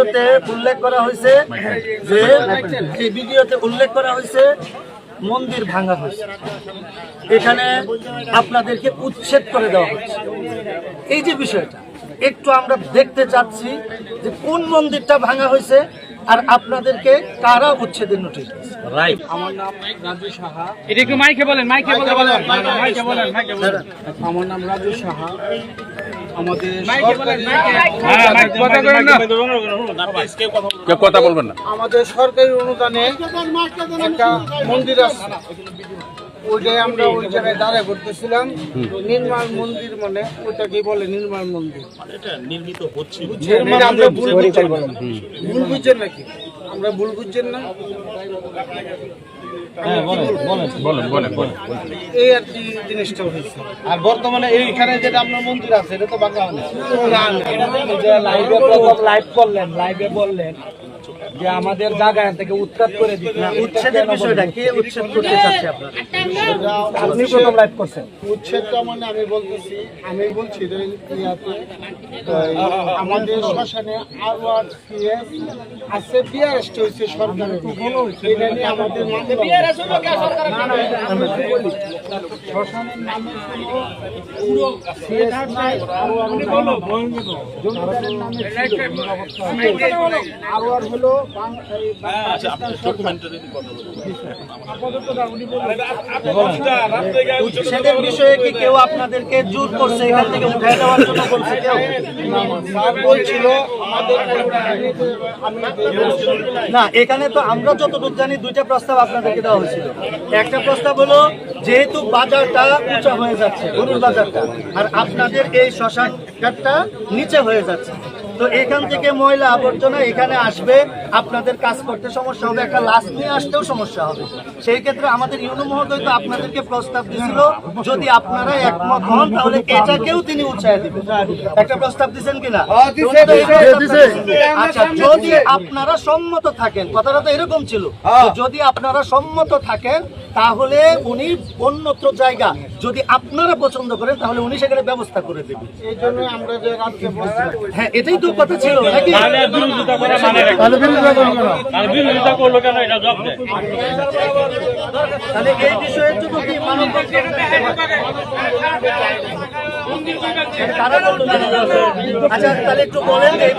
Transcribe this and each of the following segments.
ভিডিওতে উল্লেখ করা হয়েছে যে, এই ভিডিওতে উল্লেখ করা হয়েছে, মন্দির ভাঙা হয়েছে। এখানে আপনাদেরকে উচ্ছেদ করে দেওয়া হচ্ছে এই যে বিষয়টা, একটু আমরা দেখতে চাচ্ছি যে কোন মন্দিরটা ভাঙা হয়েছে আর আপনাদেরকে কারা উচ্ছেদের নোটিশ আমার নাম রাজু সাহা এটা একটু মাইকে বলেন মাইকে বলেন মাইকে বলেন মাইকে বলেন আমার নাম রাজু সাহা আমাদের সরকারি হ্যাঁ কথা বলবেন না আমাদের সরকারি অনুদানে একটা মন্দির আছে ওইটাই আমরা ওই জায়গায় দাঁড়ায় করতেছিলাম। নির্মাণ মন্দির মানে ওটা কি বলে নির্মাণ মন্দির? আমরা ভুল বুঝছেন ভুল বুঝছেন নাকি? আমরা ভুল বুঝছেন না? বলেন বলেন। বলেন এই আর কি জিনিসটা হয়েছে। আর বর্তমানে এইখানে যেটা আপনার মন্দির আছে এটা তো বাঁকা লাইভে লাইভ করলেন লাইভে বললেন। যে আমাদের জায়গা থেকে উৎখাত করে উচ্ছেদের বিষয়টা কে উচ্ছেদ করতে চাচ্ছে আপনারা আপনি প্রথম লাইভ করছেন। উচ্ছেদটা মানে আমি বলতেছি আমি বলছি যে ইয়াতে আমাদের শ্মশানে আরও আর সিএস আছে বিআরএসটি হয়েছে সরকারের। এটা নিয়ে আমাদের? শ্মশানের নামে ছিল। আরও আর হলো সরকার। উচ্ছেদের বিষয়ে কি কেউ আপনাদেরকে জোর করছে? এখান থেকে উঠে দেওয়ার জন্য বলছে কেউ? বলছিল না এখানে তো আমরা যতটুকু জানি দুইটা প্রস্তাব আপনাদেরকে দেওয়া হয়েছিল। একটা প্রস্তাব হলো যেহেতু বাজারটা উঁচা হয়ে যাচ্ছে গরুর বাজারটা আর আপনাদের এই শ্মশান নিচে হয়ে যাচ্ছে। তো এখান থেকে ময়লা আবর্জনা এখানে আসবে আপনাদের কাজ করতে সমস্যা হবে একটা লাশ নিয়ে আসতেও সমস্যা হবে। সেই ক্ষেত্রে আমাদের ইউনো মহোদয় তো আপনাদেরকে প্রস্তাব দিয়েছিল যদি আপনারা একমত হন তাহলে এটাকেও তিনি উৎসাহ দিবেন। একটা প্রস্তাব দিচ্ছেন কিনা? প্রস্তাবটা দিছেন। আচ্ছা যদি আপনারা সম্মত থাকেন কথাটা তো এরকম ছিল যদি আপনারা সম্মত থাকেন তাহলে উনি অন্যত্র জায়গা। যদি আপনারা পছন্দ করেন তাহলে উনি সেখানে ব্যবস্থা করে দেবেন এই জন্য আমরা যে রাজ্যে হ্যাঁ এটাই তো কথা ছিল নাকি? বিরোধিতা করা মানে আর বিরোধিতা করল কেন? এটা জব দেয় তাহলে এই বিষয়ের জন্য কি মানব? আচ্ছা তাহলে একটু বলেন যে এই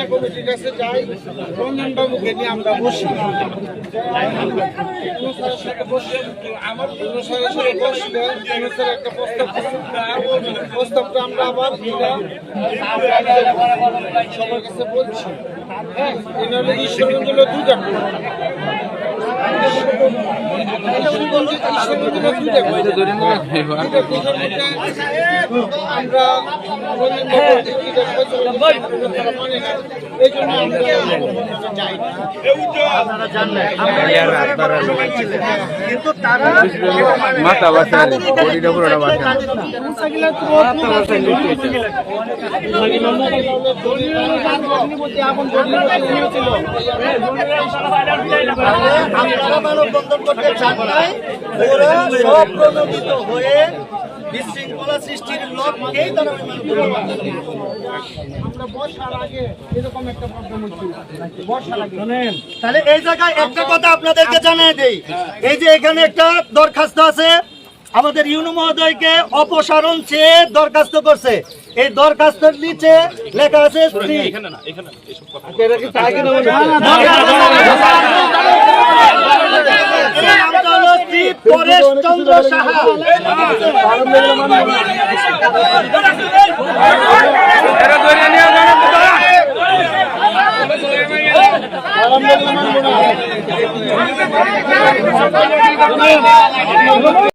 থানা কমিটির কাছে যাই রঞ্জন বাবুকে নিয়ে আমরা বসি। আমার সাথে বসলে একটা প্রস্তাব প্রস্তাবটা আমরা আবার সবার কাছে বলছি হ্যাঁ এনারা দুইটা আমরা এই জন্য আমরা যাই না আপনারা জানলেন আপনারা সবাই ছিলেন। কিন্তু তারা মাথা বাসা বডিটা পুরোটা বাসা করতে চান ওরা সব হয়ে বিশৃঙ্খলা সৃষ্টির লক্ষ্যেই তারা একটা তাহলে এই জায়গায় কথা আপনাদেরকে জানিয়ে দেই এই যে এখানে একটা দরখাস্ত আছে আমাদের ইউনো মহোদয়কে অপসারণ চেয়ে দরখাস্ত করছে এই দরখাস্তের নিচে লেখা আছে স্ত্রী চন্দ্র সাহা।